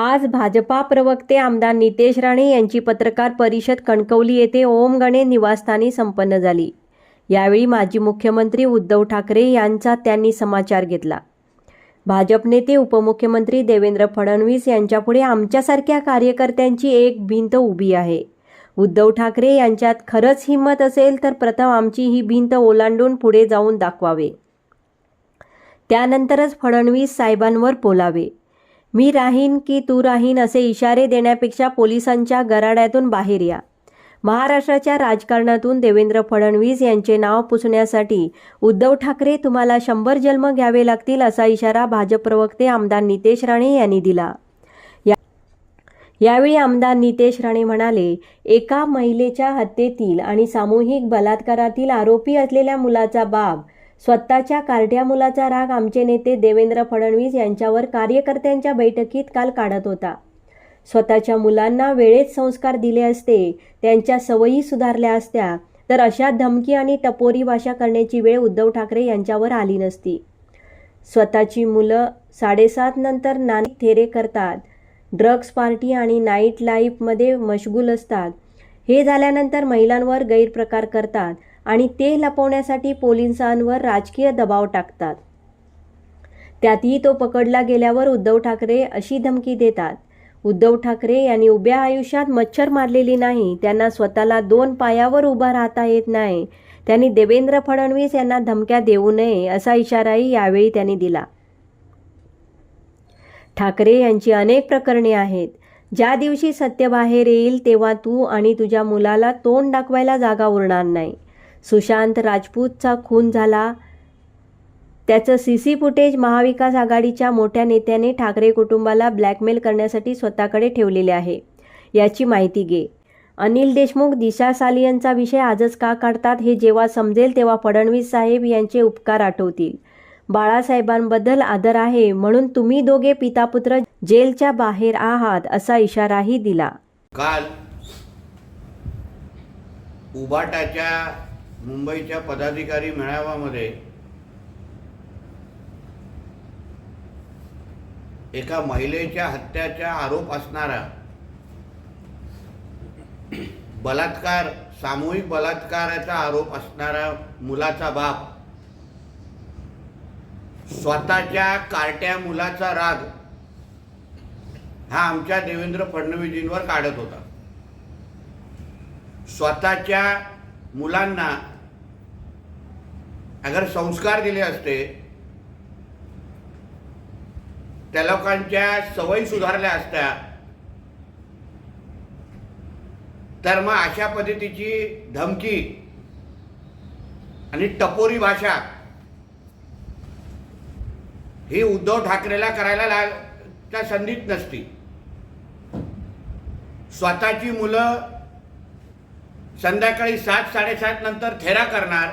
आज भाजपा प्रवक्ते आमदार नितेश राणे यांची पत्रकार परिषद कणकवली येथे ओम गणे निवासस्थानी संपन्न झाली. यावेळी माजी मुख्यमंत्री उद्धव ठाकरे यांचा त्यांनी समाचार घेतला. भाजप नेते उपमुख्यमंत्री देवेंद्र फडणवीस यांच्यापुढे आमच्यासारख्या कार्यकर्त्यांची एक भिंत उभी आहे. उद्धव ठाकरे यांच्यात खरंच हिंमत असेल तर प्रथम आमची ही भिंत ओलांडून पुढे जाऊन दाखवावे. त्यानंतरच फडणवीस साहेबांवर बोलावे. मी राहीन की तू राहीन असे इशारे देण्यापेक्षा पोलिसांच्या गराड्यातून बाहेर या. महाराष्ट्राच्या राजकारणातून देवेंद्र फडणवीस यांचे नाव पुसण्यासाठी उद्धव ठाकरे तुम्हाला शंभर जन्म घ्यावे लागतील असा इशारा भाजप प्रवक्ते आमदार नितेश राणे यांनी दिला. या- यावेळी आमदार नितेश राणे म्हणाले एका महिलेच्या हत्येतील आणि सामूहिक बलात्कारातील आरोपी असलेल्या मुलाचा बाब स्वतःच्या कार्ट्या मुलाचा राग आमचे नेते देवेंद्र फडणवीस यांच्यावर कार्यकर्त्यांच्या बैठकीत काल काढत होता. स्वतःच्या मुलांना वेळेत संस्कार दिले असते त्यांच्या सवयी सुधारल्या असत्या तर अशा धमकी आणि टपोरी भाषा करण्याची वेळ उद्धव ठाकरे यांच्यावर आली नसती. स्वतःची मुलं साडेसात नंतर नानी थेरे करतात ड्रग्स पार्टी आणि नाईट लाईफमध्ये मशगूल असतात. हे झाल्यानंतर महिलांवर गैरप्रकार करतात. आणि ते लपवण्यासाठी पोलिसांवर राजकीय दबाव टाकतात. त्यातही तो पकडला गेल्यावर उद्धव ठाकरे अशी धमकी देतात. उद्धव ठाकरे यांनी उभ्या आयुष्यात मच्छर मारलेली नाही त्यांना स्वतःला दोन पायावर उभा राहता येत नाही. त्यांनी देवेंद्र फडणवीस यांना धमक्या देऊ नये असा इशाराही यावेळी त्यांनी दिला. ठाकरे यांची अनेक प्रकरणे आहेत. ज्या दिवशी सत्य बाहेर येईल तेव्हा तू आणि तुझ्या मुलाला तोंड दाखवायला जागा उरणार नाही. सुशांत राजपूतचा खून झाला. त्याचं सी सी फुटेज महाविकास आघाडीच्या मोठ्या नेत्याने ठाकरे कुटुंबाला ब्लॅकमेल करण्यासाठी स्वतःकडे ठेवलेले आहे. याची माहिती घे. अनिल देशमुख दिशा सालियनचा विषय आजच का काढतात हे जेव्हा समजेल तेव्हा फडणवीस साहेब यांचे उपकार आठवतील. बाळासाहेबांबद्दल आदर आहे म्हणून तुम्ही दोघे पितापुत्र जेलच्या बाहेर आहात असा इशाराही दिला. काल उबाटाच्या मुंबईच्या पदाधिकारी मेळाव्यामध्ये एका महिलेच्या हत्याचा आरोप असणारा बलात्कार सामूहिक बलात्काराचा आरोप असणारा मुलाचा बाप स्वतःच्या कार्ट्या मुलाचा राग हा आमच्या देवेंद्र फडणवीसजींवर काढत होता. स्वतःच्या मुलांना अगर संस्कार दिले असते त्या लोकांच्या सवयी सुधारल्या असत्या तर मग अशा पद्धतीची धमकी आणि टपोरी भाषा ही उद्धव ठाकरेला करायला लाग त्या संधीत नसती. स्वतःची मुलं संध्याकाळी सात साडेसात नंतर थेरा करणार.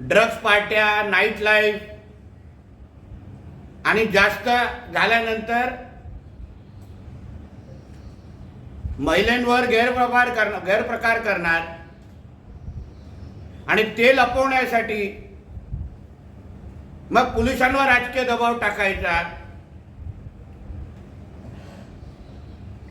ड्रग्स पार्ट्या नाईट लाईफ आणि जास्त झाल्यानंतर महिलांवर गैरप्रकार करणार गैरप्रकार करणार. आणि ते लपवण्यासाठी मग पोलिसांवर राजकीय दबाव टाकायचा.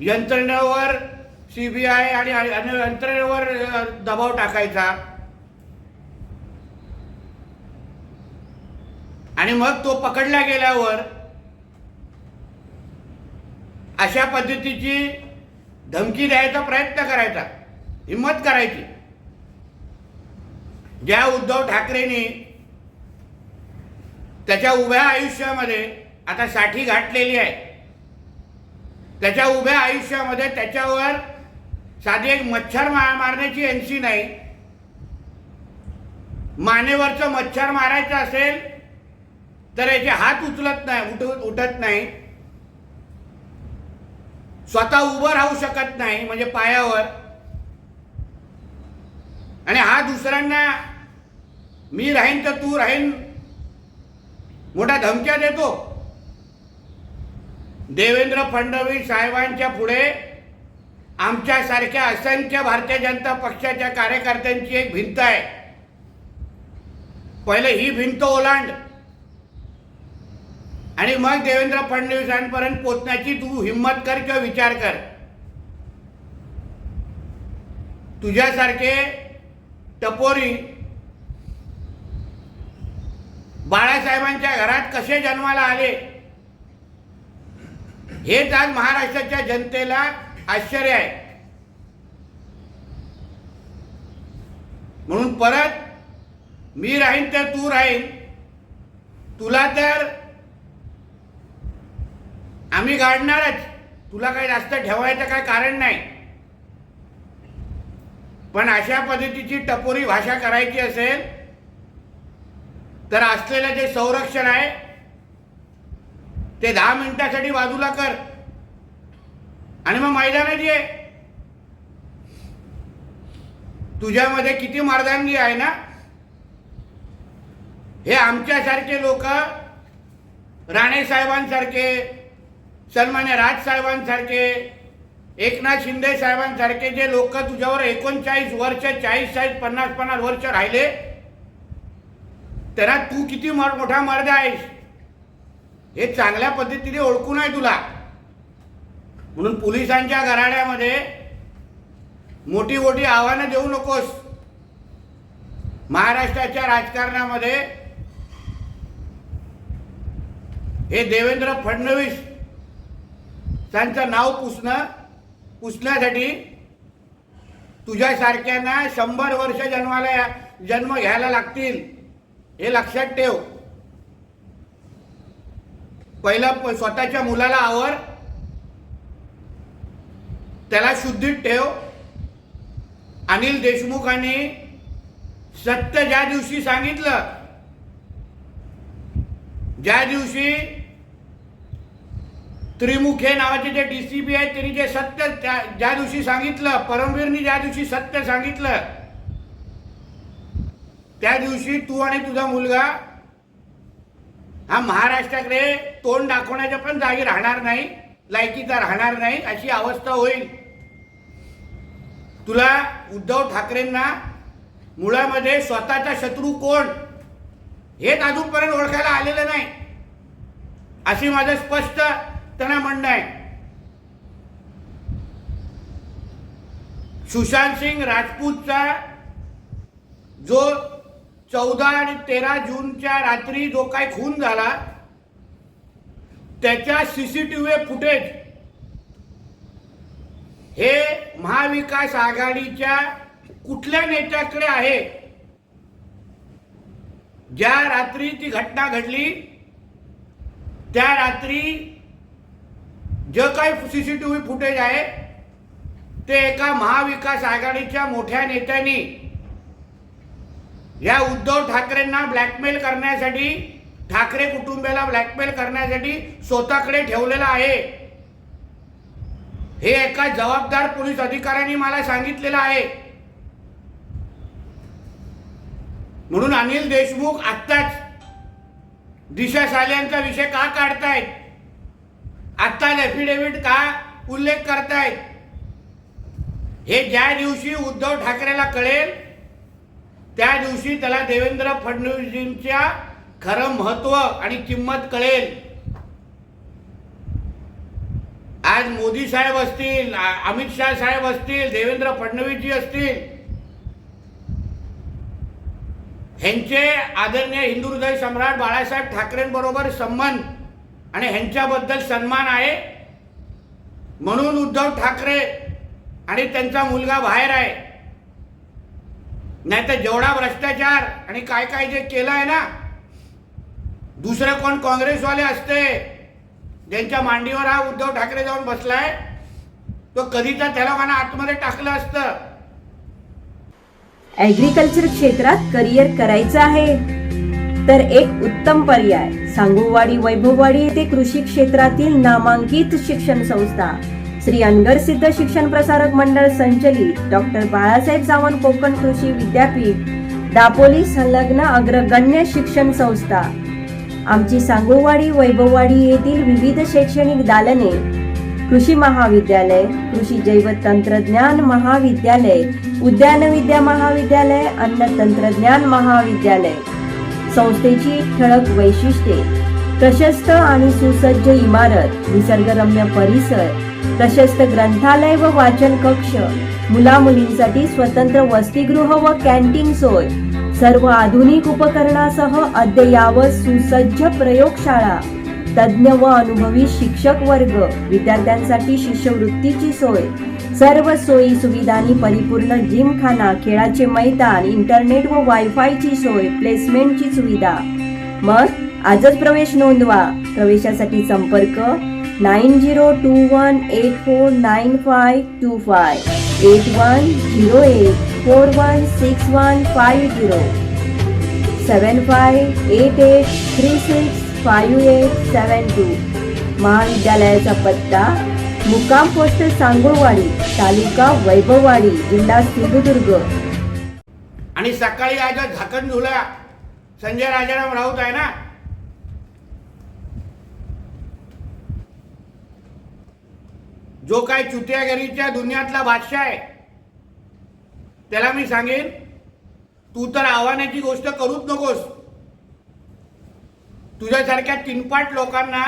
यंत्रणेवर सीबीआय आणि अन्य यंत्रणेवर दबाव टाकायचा. आणि मग तो पकडला गेल्यावर अशा पद्धतीची धमकी द्यायचा प्रयत्न करायचा. हिंमत करायची. ज्या उद्धव ठाकरेंनी त्याच्या उभ्या आयुष्यामध्ये आता साठी घातलेली आहे त्याच्या उभ्या आयुष्यामध्ये त्याच्यावर साधी एक मच्छर मारण्याची एनसी नाही. मानेवरचं मच्छर मारायचं असेल तर याचे हात उचलत नाही उठ उठत नाही. स्वतः उभं राहू शकत नाही म्हणजे पायावर. आणि हा दुसऱ्यांना मी राहीन तर तू राहीन मोठ्या धमक्या देतो. देवेंद्र फडणवीस साहेबांच्या पुढे आमच्यासारख्या असंख्य भारतीय जनता पक्षाच्या कार्यकर्त्यांची एक भिंत आहे. पहिले ही भिंत ओलांड. आणि मग देवेंद्र फडणवीसांपर्यंत पोचण्याची तू हिंमत कर किंवा विचार कर. तुझ्यासारखे टपोरी बाळासाहेबांच्या घरात कसे जन्माला आले? हेच आज महाराष्ट्राच्या जनतेला आश्चर्य आहे. म्हणून परत मी राहीन तर तू राहीन. तुला तर आम्ही गाडणारच. तुला काही जास्त ठेवायचं काय कारण नाही. पण अशा पद्धतीची टपोरी भाषा करायची असेल तर असलेलं जे संरक्षण आहे ते दहा मिनिटासाठी बाजूला कर. आणि मग मैदानात ये. तुझ्यामध्ये किती मर्दानगी आहे ना? हे आमच्यासारखे लोक राणे साहेबांसारखे सन्मान्य राज साहेबांसारखे एकनाथ शिंदे साहेबांसारखे जे लोक तुझ्यावर एकोणचाळीस वर्ष चाळीस चाळीस पन्नास पन्नास वर्ष राहिले त्यांना तू किती मोठा मर्द आहेस? हे चांगल्या पद्धतीने ओळखून आहे तुला. म्हणून पोलिसांच्या घराड्यामध्ये मोठी मोठी आव्हानं देऊ नकोस. महाराष्ट्राच्या राजकारणामध्ये हे देवेंद्र फडणवीस त्यांचं नाव पुसणं पुसण्यासाठी तुझ्यासारख्यांना शंभर वर्ष जन्माला जन्म घ्यायला लागतील हे लक्षात ठेव. पहिला प- स्वतःच्या मुलाला आवर. त्याला शुद्धीत ठेव. अनिल देशमुखांनी सत्य ज्या दिवशी सांगितलं ज्या दिवशी त्रिमुखे नावाचे जे डी सी पी आहेत त्यांनी जे सत्य त्या ज्या दिवशी सांगितलं परमवीरनी ज्या दिवशी सत्य सांगितलं त्या दिवशी तू आणि तुझा मुलगा हा महाराष्ट्राकडे तोंड दाखवण्याच्या पण जागी राहणार नाही. लायकीचा राहणार नाही अशी अवस्था होईल. तुला उद्धव ठाकरेंना मुळामध्ये स्वतःचा शत्रू कोण? हेच अजूनपर्यंत ओळखायला आलेलं नाही. अशी माझं स्पष्ट त्यांना म्हणणं आहे. सुशांत सिंग राजपूतचा जो चौदा आणि तेरा जूनच्या रात्री जो काही खून झाला त्याच्या सीसीटीव्ही फुटेज हे महाविकास आघाडीच्या कुठल्या नेत्याकडे आहे? ज्या रात्री ती घटना घडली त्या रात्री जे काही सीसीटीव्ही फुटेज आहे ते एका महाविकास आघाडीच्या मोठ्या नेत्यांनी या उद्धव ठाकरेंना ब्लॅकमेल करण्यासाठी ठाकरे कुटुंबियाला ब्लॅकमेल करण्यासाठी स्वतःकडे ठेवलेलं आहे. हे एका जबाबदार पोलीस अधिकाऱ्यांनी मला सांगितलेलं आहे. म्हणून अनिल देशमुख आत्ताच दिशा साल्यांचा विषय का काढतायत आत्ताच एफिडेव्हिट का उल्लेख करतायत हे ज्या दिवशी उद्धव ठाकरेला कळेल त्या दिवशी त्याला देवेंद्र फडणवीसजींच्या खरं महत्त्व आणि किंमत कळेल. आज मोदी साहेब असतील अमित शाह साहेब असतील देवेंद्र फडणवीसजी असतील ह्यांचे आदरणीय हिंदू हृदय सम्राट बाळासाहेब ठाकरेंबरोबर संबंध आणि ह्यांच्याबद्दल सन्मान आहे. म्हणून उद्धव ठाकरे आणि त्यांचा मुलगा बाहेर आहे. नाहीतर जेवढा भ्रष्टाचार आणि काय काय जे केलं आहे ना दुसरे कोण काँग्रेसवाले असते? ज्यांच्या मांडीवर हा उद्धव ठाकरे जाऊन बसलाय तो कधीचा त्या लोकांना आतमध्ये टाकलं असतं? ऍग्रीकल्चर क्षेत्रात करिअर करायचं आहे. तर एक उत्तम पर्याय सांगूवाडी वैभववाडी येथे कृषी क्षेत्रातील नामांकित शिक्षण संस्था. श्री अनगर सिद्ध शिक्षण प्रसारक मंडळ संचलित डॉक्टर बाळासाहेब सावंत कोकण कृषी विद्यापीठ. दापोली संलग्न अग्रगण्य शिक्षण संस्था. आमची सांगोवाडी वैभववाडी येथील विविध शैक्षणिक दालने कृषी महाविद्यालय कृषी जैव तंत्रज्ञान महाविद्यालय उद्यान विद्या महाविद्यालय अन्न तंत्रज्ञान महाविद्यालय. संस्थेची ठळक वैशिष्ट्ये प्रशस्त आणि सुसज्ज इमारत निसर्गरम्य परिसर प्रशस्त ग्रंथालय व वाचन कक्ष मुला मुलींसाठी स्वतंत्र वसतिगृह व कॅन्टीन सोय सर्व आधुनिक उपकरणासह अद्ययावत सुसज्ज प्रयोगशाळा. तज्ज्ञ व अनुभवी शिक्षक वर्ग विद्यार्थ्यांसाठी शिष्यवृत्तीची सोय. सर्व सोयी सुविधांनी परिपूर्ण जिमखाना खेळाचे मैदान इंटरनेट व वायफायची सोय प्लेसमेंटची सुविधा. मग आजच प्रवेश नोंदवा. प्रवेशासाठी संपर्क nine zero two one eight four nine five two five eight one zero eight. Four one six one five zero. Seven five eight eight three six five eight seven two. महाविद्यालयाचा पत्ता मुक्काम पोस्ट सांगोवाडी तालुका वैभववाडी जिल्हा सिंधुदुर्ग. आणि सकाळी आज झाकण झुला संजय राजाराम राऊत आहे ना? जो काय चुतियागिरीच्या दुनियातला बादशाह आहे. त्याला मी सांगेन तू तर आव्हानाची गोष्ट करूच नकोस. तुझ्यासारख्या तीनपाट लोकांना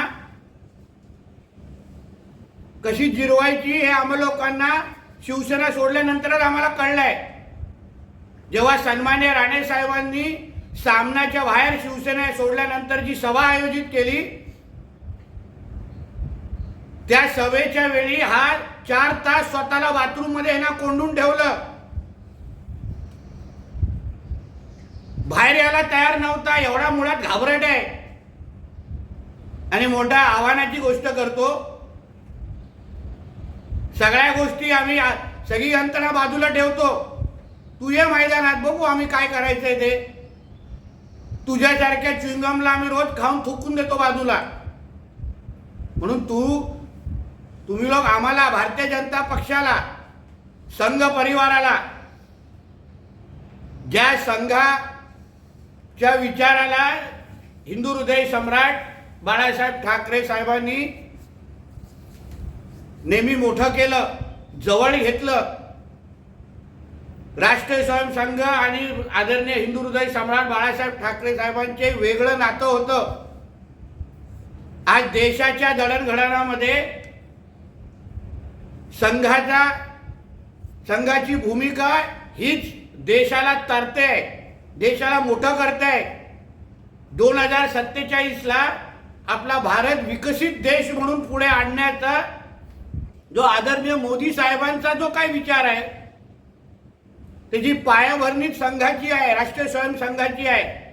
कशी जिरवायची हे आम्हा लोकांना शिवसेना सोडल्यानंतरच आम्हाला कळलंय. जेव्हा सन्मान्य राणे साहेबांनी सामनाच्या बाहेर शिवसेना सोडल्यानंतर जी सभा आयोजित केली त्या सभेच्या वेळी हा चार तास स्वतःला बाथरूममध्ये कोंडून ठेवलं. बाहेर यायला तयार नव्हता एवढा मुळात घाबरट आहे. आणि मोठ्या आव्हानाची गोष्ट करतो. सगळ्या गोष्टी आम्ही सगळी यंत्रणा बाजूला ठेवतो. तू ये मैदानात बघू आम्ही काय करायचंय ते. तुझ्यासारख्या च्युइंगमला आम्ही रोज खाऊन थुकून देतो बाजूला. म्हणून तू तुम्ही लोक आम्हाला भारतीय जनता पक्षाला संघ परिवाराला ज्या संघा च्या विचाराला हिंदू हृदय सम्राट बाळासाहेब ठाकरे साहेबांनी नेहमी मोठं केलं जवळ घेतलं. राष्ट्रीय स्वयंसंघ आणि आदरणीय हिंदू हृदय सम्राट बाळासाहेब ठाकरे साहेबांचे वेगळं नातं होतं. आज देशाच्या दळणघडणामध्ये संघाचा संघाची भूमिका हीच देशाला तरते देशाला मोठं करताय. दोन हजार सत्तेचाळीसला आपला भारत विकसित देश म्हणून पुढे आणण्याचा जो आदरणीय मोदी साहेबांचा जो काही विचार आहे त्याची पायाभरणी संघाची आहे राष्ट्रीय स्वयंसंघाची आहे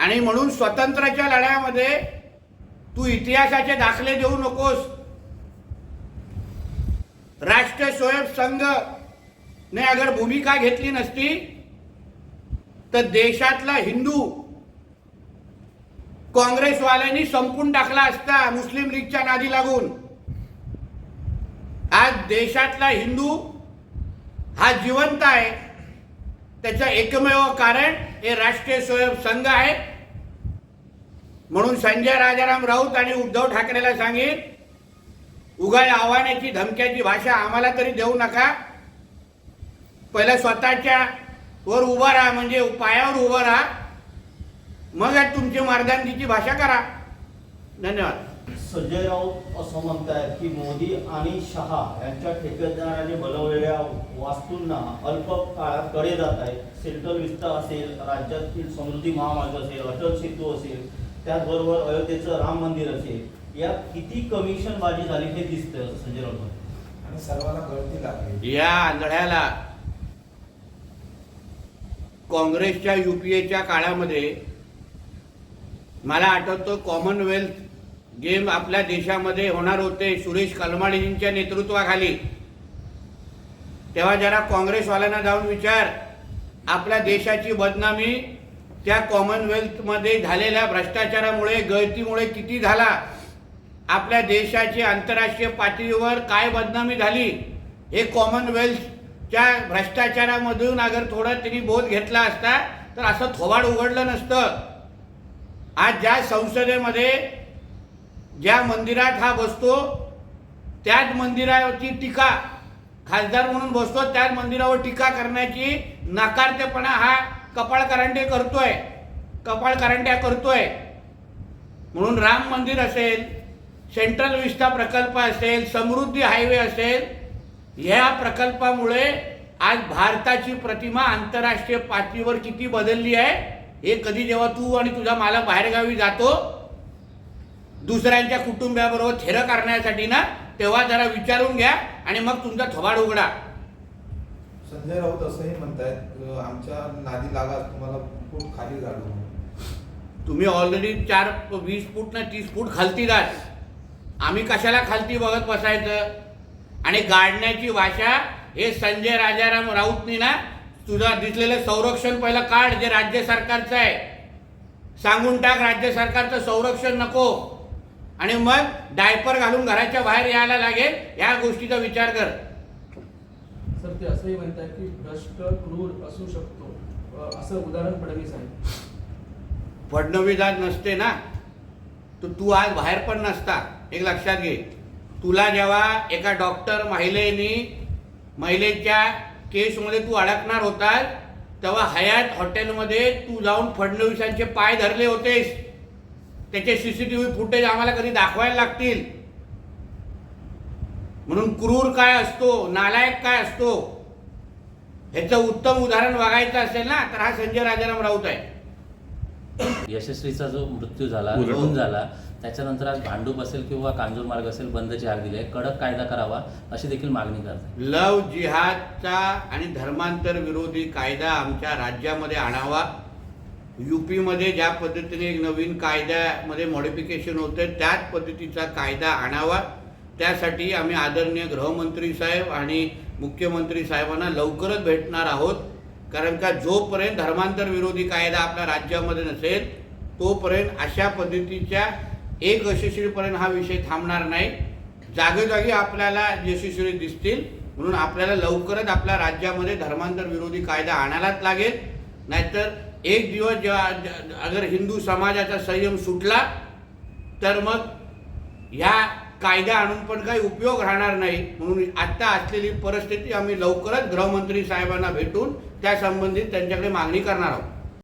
आणि म्हणून स्वतंत्राच्या लढ्यामध्ये तू इतिहासाचे दाखले देऊ नकोस. राष्ट्रीय स्वयंसंघ ने अगर भूमिका घेतली नसती तर देशातला हिंदू काँग्रेसवाल्यांनी संपून टाकला असता मुस्लिम लीगच्या नादी लागून. आज देशातला हिंदू हा जिवंत आहे. त्याचं एकमेव कारण हे राष्ट्रीय स्वयं संघ आहे. म्हणून संजय राजाराम राऊत आणि उद्धव ठाकरेला सांगेन उगाय आव्हानाची धमक्याची भाषा आम्हाला तरी देऊ नका. पहिल्या स्वतःच्या वर उभा राहा म्हणजे पायावर उभं राहा. मग तुमची मर्दानगीची भाषा करा. धन्यवाद. संजय राऊत असं म्हणतायत की मोदी आणि शहा यांच्या ठेकेदाराने बनवलेल्या वास्तूंना अल्प काळात कडे जात आहे सेंट्रल विस्ता असेल राज्यातील समृद्धी महामार्ग असेल अटल सेतू असेल त्याचबरोबर अयोध्येचं राम मंदिर असेल. यात किती कमिशन बाजी झाली हे दिसतंय असं संजय राऊत. आणि सर्वांना गळती लागली. या आंधळ्याला काँग्रेसच्या यू पी एच्या काळामध्ये मला आठवतं कॉमनवेल्थ गेम आपल्या देशामध्ये होणार होते. सुरेश कलमाडीजींच्या नेतृत्वाखाली. तेव्हा जरा काँग्रेसवाल्यांना जाऊन विचार. आपल्या देशाची बदनामी त्या कॉमनवेल्थमध्ये झालेल्या भ्रष्टाचारामुळे गळतीमुळे किती झाला? आपल्या देशाची आंतरराष्ट्रीय पातळीवर काय बदनामी झाली? हे कॉमनवेल्थ ज्या भ्रष्टाचारामधून अगर थोडं त्यांनी बोध घेतला असता तर असं थोबाड उघडलं नसतं. आज ज्या संसदेमध्ये ज्या मंदिरात हा बसतो त्याच मंदिरावरची टीका खासदार म्हणून बसतो त्याच मंदिरावर टीका करण्याची नाकारतेपणा हा कपाळ करंडे करतोय कपाळ करंड्या करतोय. म्हणून राम मंदिर असेल सेंट्रल विस्ता प्रकल्प असेल समृद्धी हायवे असेल या प्रकल्पामुळे आज भारताची प्रतिमा आंतरराष्ट्रीय पातळीवर किती बदलली आहे हे कधी जेव्हा तू आणि तुझा मालक बाहेरगावी जातो दुसऱ्यांच्या कुटुंबियाबरोबर थेरं करण्यासाठी ना तेव्हा जरा विचारून घ्या आणि मग तुमचा थोबाड उघडा. संजय राऊत असंही म्हणतायत आमच्या नादी लागा तुम्हाला खूप खाली गाडू तुम्ही ऑलरेडी चार वीस फूट ना तीस फूट खालती जात. आम्ही कशाला खालती बघत बसायचं? आणि गाडण्याची भाषा हे संजय राजाराम राऊतनी ना तुझा दिसलेलं संरक्षण पहिलं काढ जे राज्य सरकारचं आहे. सांगून टाक राज्य सरकारचं संरक्षण नको. आणि मग डायपर घालून घराच्या बाहेर यायला लागेल या गोष्टीचा विचार कर. सर ते असंही म्हणतात की भ्रष्ट क्रूर असू शकतो. असं उदाहरण फडणवीस आहे. फडणवीस आज नसते ना. तर तू आज बाहेर पण नसता. एक लक्षात घे. तुला जेव्हा एका डॉक्टर महिलेनी महिलेच्या केसमध्ये तू अडकणार होतास तेव्हा हयात हॉटेलमध्ये तू जाऊन फडणवीसांचे पाय धरले होतेस. त्याचे सीसीटीव्ही फुटेज आम्हाला कधी दाखवायला लागतील? म्हणून क्रूर काय असतो नालायक काय असतो? ह्याचं उत्तम उदाहरण बघायचं असेल ना तर हा संजय राजाराम राऊत आहे. यशस्वीचा जो मृत्यू झाला. झाला त्याच्यानंतर आज भांडूप असेल किंवा कांजूर मार्ग असेल बंद जिहाद दिले कडक कायदा करावा अशी देखील मागणी करतात. लव जिहादचा आणि धर्मांतर विरोधी कायदा आमच्या राज्यामध्ये आणावा. यूपीमध्ये ज्या पद्धतीने एक नवीन कायद्यामध्ये मॉडिफिकेशन होतं त्याच पद्धतीचा कायदा आणावा. त्यासाठी आम्ही आदरणीय गृहमंत्री साहेब आणि मुख्यमंत्री साहेबांना लवकरच भेटणार आहोत. कारण का जोपर्यंत धर्मांतर विरोधी कायदा आपल्या राज्यामध्ये नसेल तोपर्यंत अशा पद्धतीच्या एक यशस्वीपर्यंत हा विषय थांबणार नाही. जागोजागी आपल्याला यशस्वी दिसतील म्हणून आपल्याला लवकरच आपल्या राज्यामध्ये धर्मांतर विरोधी कायदा आणायलाच लागेल. नाहीतर एक दिवस जेव्हा अगर हिंदू समाजाचा संयम सुटला तर मग ह्या कायदा आणून पण काही उपयोग राहणार नाही. म्हणून आत्ता असलेली परिस्थिती आम्ही लवकरच गृहमंत्री साहेबांना भेटून त्या संबंधित त्यांच्याकडे मागणी करणार आहोत.